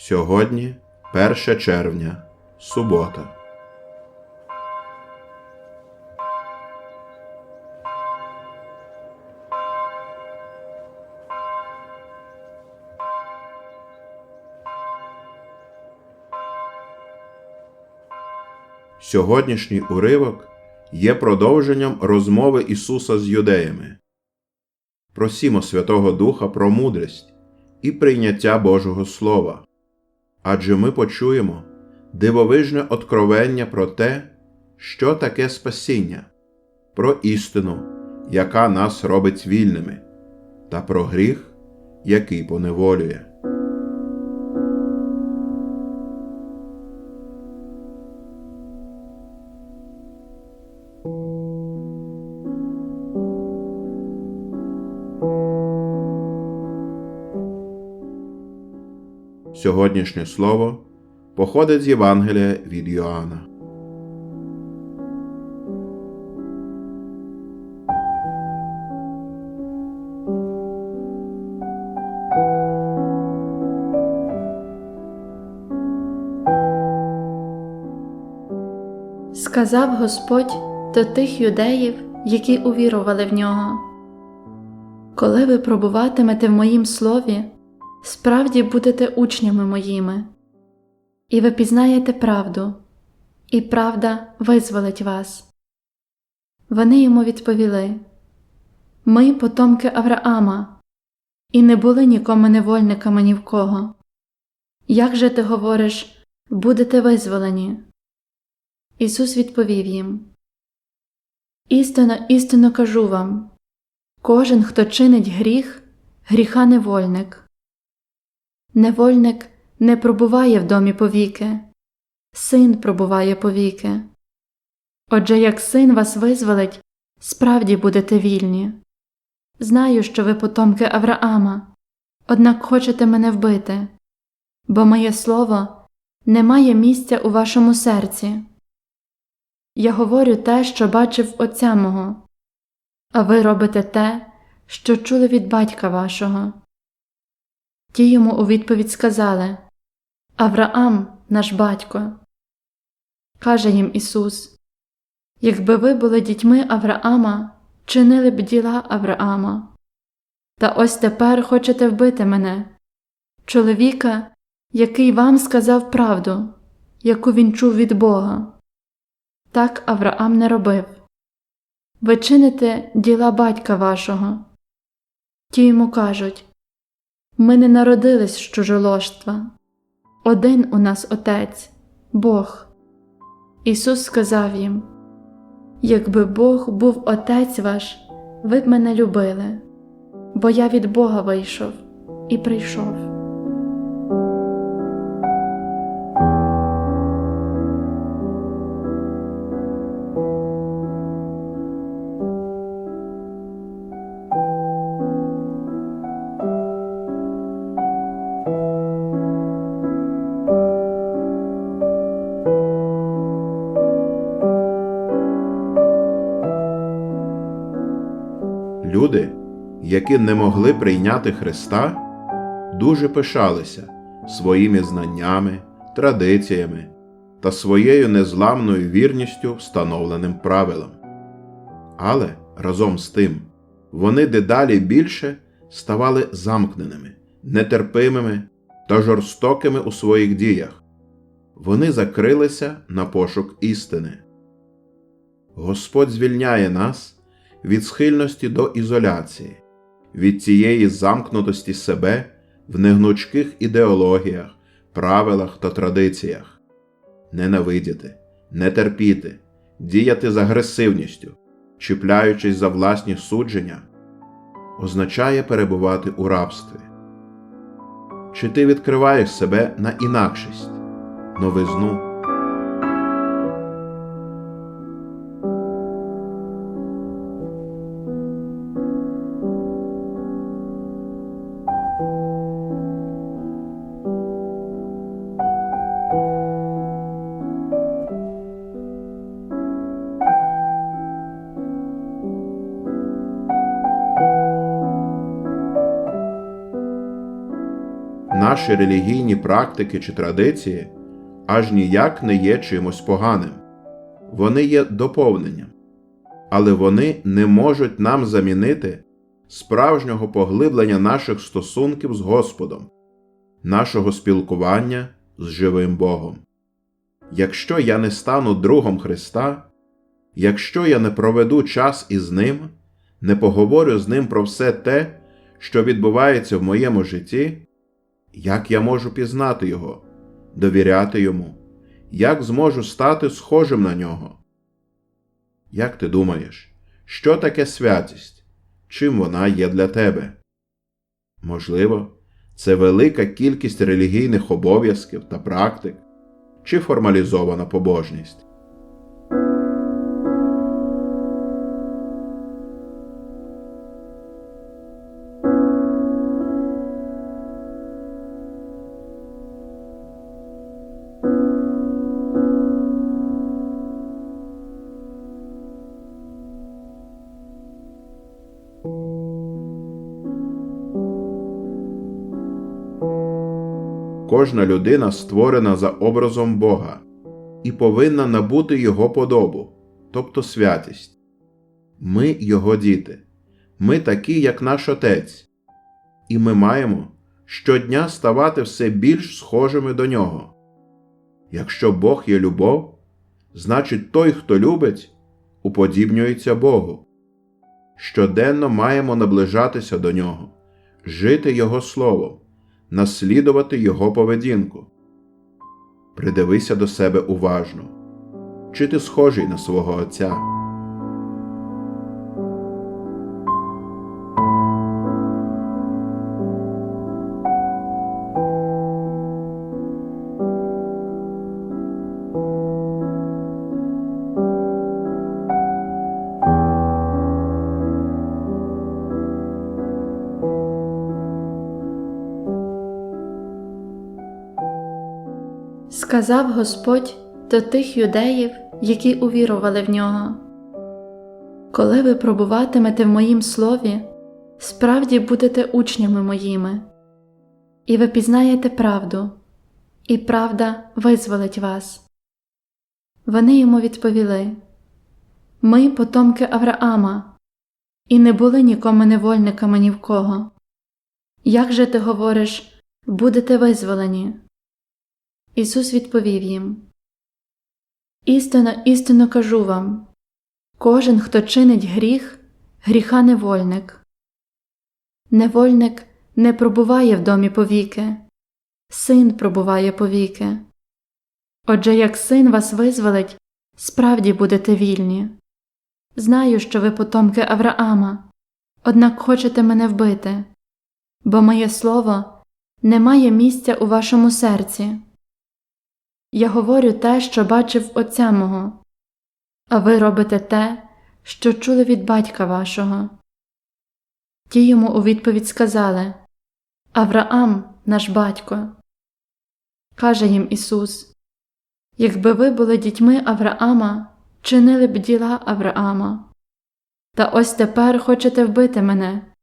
Сьогодні 1 червня, субота. Сьогоднішній уривок є продовженням розмови Ісуса з юдеями. Просімо Святого Духа про мудрість і прийняття Божого Слова, адже ми почуємо дивовижне откровення про те, що таке спасіння, про істину, яка нас робить вільними, та про гріх, який поневолює. Сьогоднішнє слово походить з Євангелія від Йоанна. Сказав Господь до тих юдеїв, які увірували в нього. Коли ви пробуватимете в моїм слові, справді будете учнями моїми, і ви пізнаєте правду, і правда визволить вас. Вони йому відповіли Ми потомки Авраама, і не були нікому невольниками ні в кого. Як же ти говориш, будете визволені? Ісус відповів їм Істинно, істинно кажу вам кожен, хто чинить гріх, гріха невольник. Невольник не пробуває в домі повіки, син пробуває повіки. Отже, як син вас визволить, справді будете вільні. Знаю, що ви потомки Авраама, однак хочете мене вбити, бо моє слово не має місця у вашому серці. Я говорю те, що бачив Отця мого, а ви робите те, що чули від батька вашого. Ті йому у відповідь сказали Авраам, наш батько. Каже їм Ісус Якби ви були дітьми Авраама, чинили б діла Авраама. Та ось тепер хочете вбити мене, чоловіка, який вам сказав правду, яку він чув від Бога. Так Авраам не робив. Ви чините діла батька вашого. Ті йому кажуть Ми не народились з чужоложства. Один у нас Отець, Бог. Ісус сказав їм Якби Бог був Отець ваш, ви б мене любили, бо я від Бога вийшов і прийшов. Які не могли прийняти Христа, дуже пишалися своїми знаннями, традиціями та своєю незламною вірністю встановленим правилам. Але разом з тим вони дедалі більше ставали замкненими, нетерпимими та жорстокими у своїх діях. Вони закрилися на пошук істини. Господь звільняє нас від схильності до ізоляції, від цієї замкнутості себе в негнучких ідеологіях, правилах та традиціях, ненавидіти, не терпіти, діяти з агресивністю, чіпляючись за власні судження, означає перебувати у рабстві. Чи ти відкриваєш себе на інакшість, новизну? Наші релігійні практики чи традиції аж ніяк не є чимось поганим. Вони є доповненням, але вони не можуть нам замінити справжнього поглиблення наших стосунків з Господом, нашого спілкування з живим Богом. Якщо я не стану другом Христа, якщо я не проведу час із Ним, не поговорю з Ним про все те, що відбувається в моєму житті, як я можу пізнати Його, довіряти Йому, як зможу стати схожим на нього? Як ти думаєш, що таке святість? Чим вона є для тебе? Можливо, це велика кількість релігійних обов'язків та практик чи формалізована побожність. Кожна людина створена за образом Бога і повинна набути Його подобу, тобто святість. Ми Його діти, ми такі, як наш Отець, і ми маємо щодня ставати все більш схожими до Нього. Якщо Бог є любов, значить той, хто любить, уподібнюється Богу. Щоденно маємо наближатися до Нього, жити Його Словом наслідувати його поведінку. Придивися до себе уважно, чи ти схожий на свого Отця. Сказав Господь до тих юдеїв, які увірували в нього. Коли ви пробуватимете в моїм слові, справді будете учнями моїми, і ви пізнаєте правду, і правда визволить вас. Вони йому відповіли Ми потомки Авраама, і не були нікому невольниками ні в кого. Як же ти говориш, будете визволені? Ісус відповів їм Істинно, істинно кажу вам кожен, хто чинить гріх, гріха невольник. Невольник не пробуває в домі повіки, син пробуває повіки. Отже, як син вас визволить, справді будете вільні. Знаю, що ви потомки Авраама, однак хочете мене вбити, бо моє слово не має місця у вашому серці. Я говорю те, що бачив Отця мого, а ви робите те, що чули від батька вашого. Ті йому у відповідь сказали Авраам, наш батько. Каже їм Ісус Якби ви були дітьми Авраама, чинили б діла Авраама. Та ось тепер хочете вбити мене,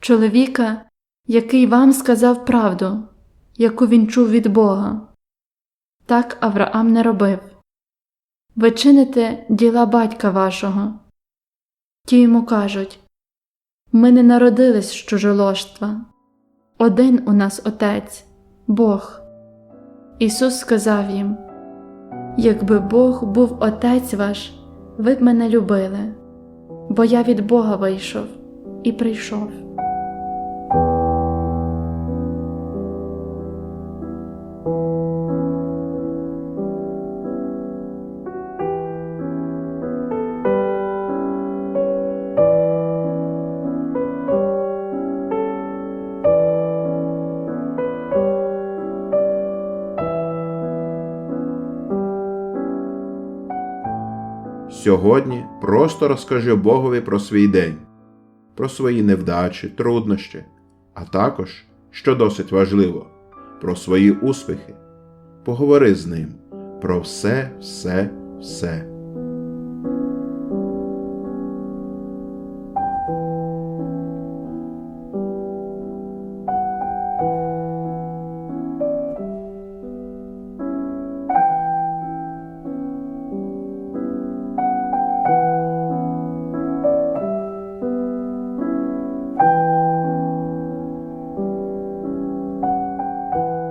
чоловіка, який вам сказав правду, яку він чув від Бога. Так Авраам не робив. Ви чините діла батька вашого. Ті йому кажуть Ми не народились з чужоложства. Один у нас Отець, Бог. Ісус сказав їм Якби Бог був Отець ваш, ви б мене любили, бо я від Бога вийшов і прийшов. Сьогодні просто розкажи Богові про свій день, про свої невдачі, труднощі, а також, що досить важливо, про свої успіхи. Поговори з ним про все, все, все.